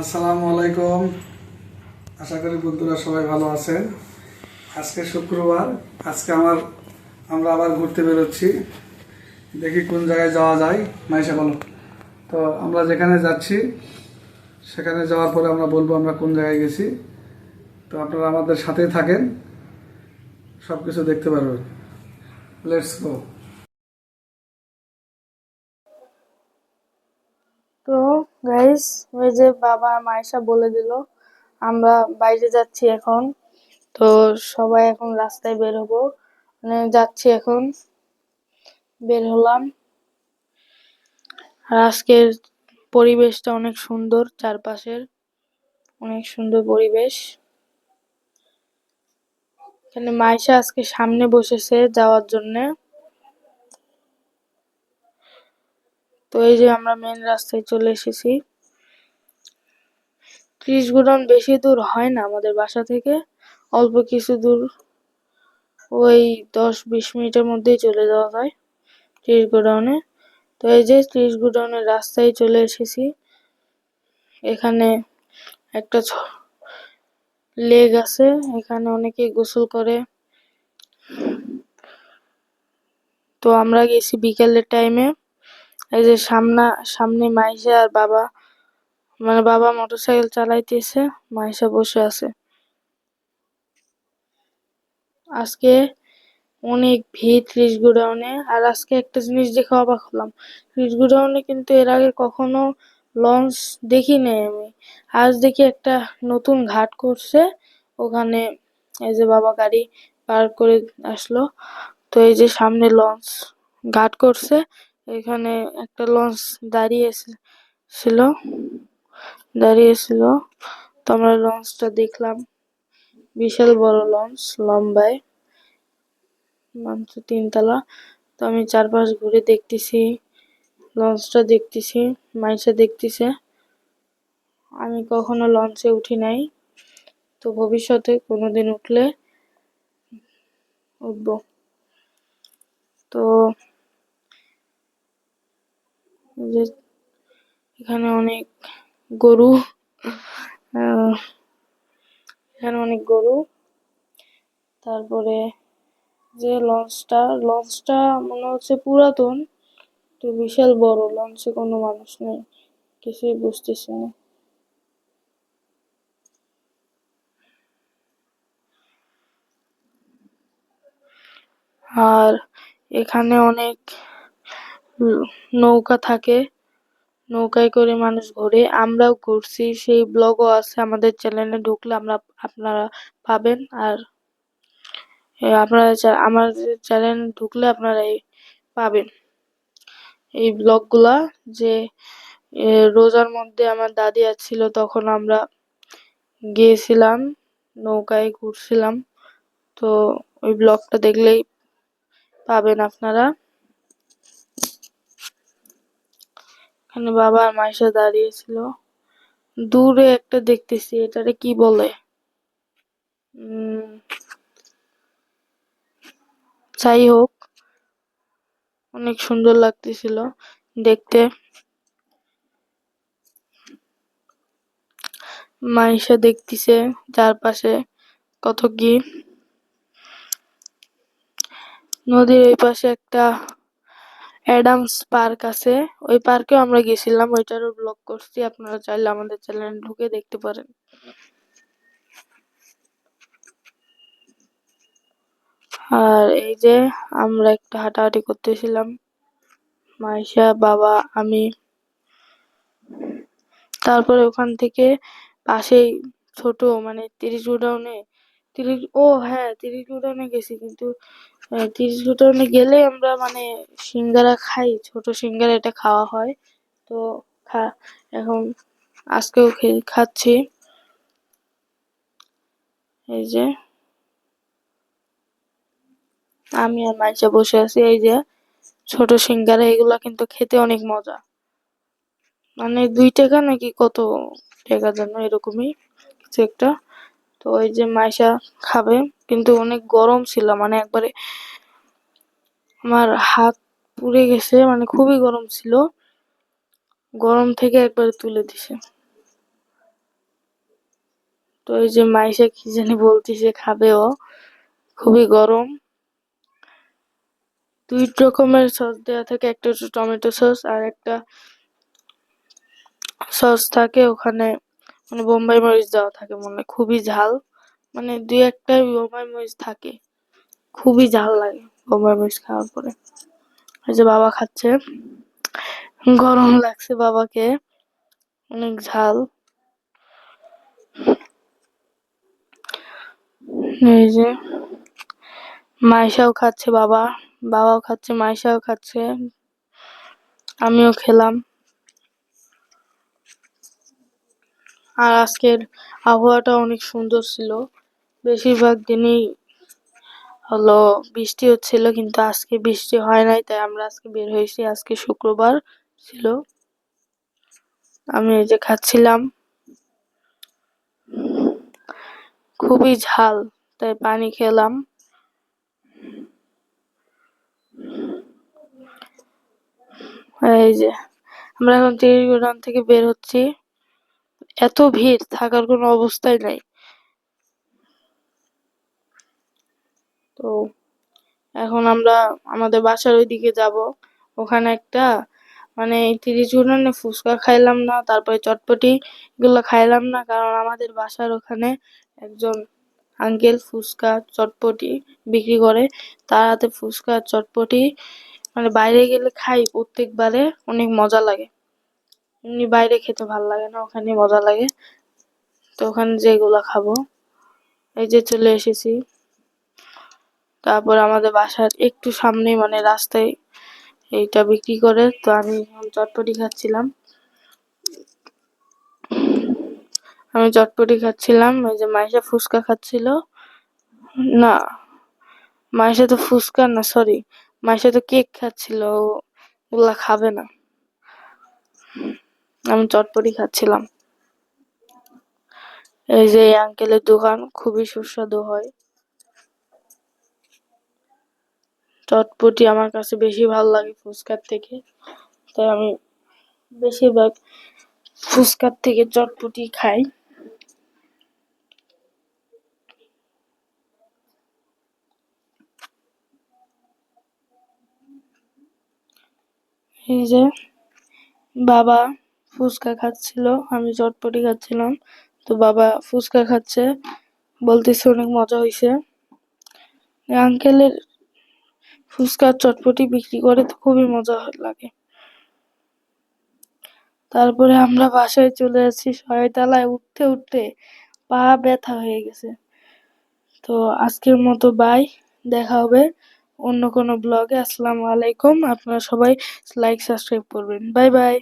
আসসালামু আলাইকুম। আশা করি বন্ধুরা সবাই ভালো আছেন। আজকে শুক্রবার, আজকে আমার, আমরা আবার ঘুরতে বেরোচ্ছি। দেখি কোন জায়গায় যাওয়া যায়। মাইশা, বলো। তো আমরা যেখানে যাচ্ছি, সেখানে যাওয়ার পরে আমরা বলব আমরা কোন জায়গায় গেছি। তো আপনারা আমাদের সাথেই থাকেন। সব কিছু দেখতে পারবেন। লেটস গো তো গাইস ওই যে বাবা মায়েশা বলে দিল, আমরা বাইরে যাচ্ছি এখন। তো সবাই এখন রাস্তায় বের হব। মানে যাচ্ছি এখন, বের হলাম। আর আজকের পরিবেশটা অনেক সুন্দর, চারপাশের অনেক সুন্দর পরিবেশ। এখানে মাইশা আজকে সামনে বসেছে যাওয়ার জন্যে। তো এই যে আমরা মেন রাস্তায় চলে এসেছি। ত্রিশ গোডাউন বেশি দূর হয় না আমাদের বাসা থেকে। অল্প কিছু দূর ওই দশ বিশ মিনিটের মধ্যেই চলে যাওয়া যায় ত্রিশ গোডাউনে তো এই যে ত্রিশ গোডাউনের রাস্তায় চলে এসেছি। এখানে একটা লেগ আছে, এখানে অনেকে গোসল করে। তো আমরা গেছি বিকেলের টাইমে এই যে সামনা সামনে মাইশা আর বাবা মানে বাবা মোটরসাইকেল চালাইতেছে মাইশা বসে আছে। আজকে অনেক ভিড় ত্রিশ গোডাউনে, আর আজকে একটা জিনিস দেখে অবাক হলাম। ত্রিশ গোডাউনে কিন্তু এর আগে কখনো লঞ্চ দেখি নাই আমি। আজ দেখি একটা নতুন ঘাট করছে, ওখানে এই যে বাবা গাড়ি পার করে আসলো। তো এই যে সামনে লঞ্চ ঘাট করছে, এখানে একটা লঞ্চ দাঁড়িয়ে আছে- দাঁড়িয়ে ছিল তো আমরা লঞ্চটা দেখলাম। বিশাল বড় লঞ্চ, লম্বায়। মাত্র তিনতলা। তো আমি চারপাশ ঘুরে দেখতেছি, লঞ্চটা দেখতেছি মাইশা দেখতেছে। আমি কখনো লঞ্চে উঠি নাই। তো ভবিষ্যতে কোনোদিন উঠলে উঠবো। তো এখানে অনেক গরু এখানে অনেক গরু। তারপরে যে লঞ্চটা লঞ্চটা মনে হচ্ছে পুরাতন তো বিশাল বড়। লঞ্চে কোনো মানুষ নেই, কিছুই বুঝতেছি না। আর এখানে অনেক নৌকা থাকে। নৌকায় করে মানুষ ঘোরে। আমরাও ঘুরছি। সেই ব্লগও আছে আমাদের চ্যানেলে ঢুকলে আমরা আপনারা পাবেন। আর আপনারা আমার চ্যানেল ঢুকলে আপনারা পাবেন। এই ব্লগগুলা যে রোজার মধ্যে আমার দাদি আসছিল তখন আমরা গিয়েছিলাম, নৌকায় ঘুরছিলাম। তো ওই ব্লগটা দেখলেই পাবেন আপনারা। এখানে বাবা আর মাইশা দাঁড়িয়েছিল। দূরে একটা দেখতেছি, এটারে কি বলে? যাই হোক, অনেক সুন্দর লাগতেছিল দেখতে। মাইশা দেখতেছে চারপাশে কত কি। নদীর ওই পাশে একটা অ্যাডামস পার্ক আছে। ওই পার্কেও আমরা গেছিলাম, ওইটারও ব্লগ করছি। আপনারা চাইলে আমাদের চ্যানেলে ঢুকে দেখতে পারেন। আর এই যে আমরা একটু হাঁটাহাঁটি করতেছিলাম। মাইশা, বাবা, আমি। তারপরে ওখান থেকে পাশেই ছোট মানে তিরিশ গোডাউনে, তিরিশ, ও হ্যাঁ তিরিশ গোডাউনে গেছি। কিন্তু তিরিশ গেলে আমরা মানে সিঙ্গারা খাই, ছোট সিঙ্গারা এটা খাওয়া হয়। তো খা, এখন আজকেও খে- খাচ্ছি। এই যে, আমি আর মাইশা বসে আছি, এই যে ছোট সিঙ্গারা, এগুলা কিন্তু খেতে অনেক মজা। মানে দুই টাকা নাকি কত টাকা যেন এরকমই, কিছু একটা। তো ওই যে মাইশা খাবে, কিন্তু অনেক গরম ছিল মানে একবারে আমার হাত পুড়ে গেছে মানে খুবই গরম ছিল। গরম থেকে একবারে তুলে দিছে। তো এই যে মাইশা কি জানি বলতেছে, খাবে ও। খুবই গরম। দুই রকমের সস দেওয়া থাকে, একটা হচ্ছে টমেটো সস আর একটা সস থাকে ওখানে মানে বোম্বাই মরিচ দেওয়া থাকে মনে হয়। খুবই ঝাল। মানে দুই একটা বোম্বাই মরিচ থাকে, খুবই ঝাল লাগে বোম্বাই মরিচ খাওয়ার পরে। ওই যে বাবা খাচ্ছে, গরম লাগছে বাবাকে, অনেক ঝাল। এই যে মাইশাও খাচ্ছে বাবা, বাবাও খাচ্ছে মাইশাও খাচ্ছে, আমিও খেলাম। আর আজকের আবহাওয়াটা অনেক সুন্দর ছিল। বেশিরভাগ দিনই হলো বৃষ্টি হচ্ছিল, কিন্তু আজকে বৃষ্টি হয় নাই, তাই আমরা আজকে বের হয়েছি। আজকে শুক্রবার ছিল। আমি এই যে খাচ্ছিলাম। খুবই ঝাল, তাই পানি খেলাম। এই যে, আমরা এখন তিরিশ গোডাউন থেকে বের হচ্ছি। এত ভিড়, থাকার কোনো অবস্থাই নাই। তো এখন আমরা আমাদের বাসার ওইদিকে যাব। ওখানে একটা মানে তিরিশ গুণনে ফুচকা খাইলাম না, তারপরে চটপটি এগুলো খাইলাম না, কারণ আমাদের বাসার ওখানে একজন আঙ্কেল ফুচকা চটপটি বিক্রি করে। তার হাতে ফুচকা চটপটি মানে বাইরে গেলে খাই প্রত্যেকবারে, অনেক মজা লাগে। এমনি বাইরে খেতে ভালো লাগে না, ওখানে মজা লাগে। তো ওখানে যেগুলা খাব। এই যে চলে এসেছি। তারপর আমাদের বাসার একটু সামনে মানে রাস্তায় এইটা বিক্রি করে, তো আমি চটপটি খাচ্ছিলাম। আমি চটপটি খাচ্ছিলাম, ওই যে মাইশা ফুচকা খাচ্ছিল। না, মাইশা তো ফুচকা না সরি মাইশা তো কেক খাচ্ছিল ওগুলা খাবে না। আমি চটপটি খাচ্ছিলাম। এই যে এই আঙ্কেলের দোকান, খুবই সুস্বাদু হয়। চটপটি আমার কাছে বেশি ভালো লাগে ফুচকার থেকে। তাই আমি বেশিরভাগ ফুচকার থেকে চটপটি খাই। এই যে বাবা ফুচকা খাচ্ছিল, আমি চটপটি খাচ্ছিলাম। তো বাবা ফুচকা খাচ্ছে, বলতেছে অনেক মজা হয়েছে আঙ্কেলের ফুচকা চটপটি বিক্রি করে তো খুবই মজা লাগে। তারপরে আমরা বাসায় চলে আসছি ছয়তলায় উঠতে উঠতে পা ব্যথা হয়ে গেছে। তো আজকের মতো বাই, দেখা হবে অন্য কোনো ব্লগে। আসসালামু আলাইকুম, আপনারা সবাই লাইক সাবস্ক্রাইব করবেন। Bye bye.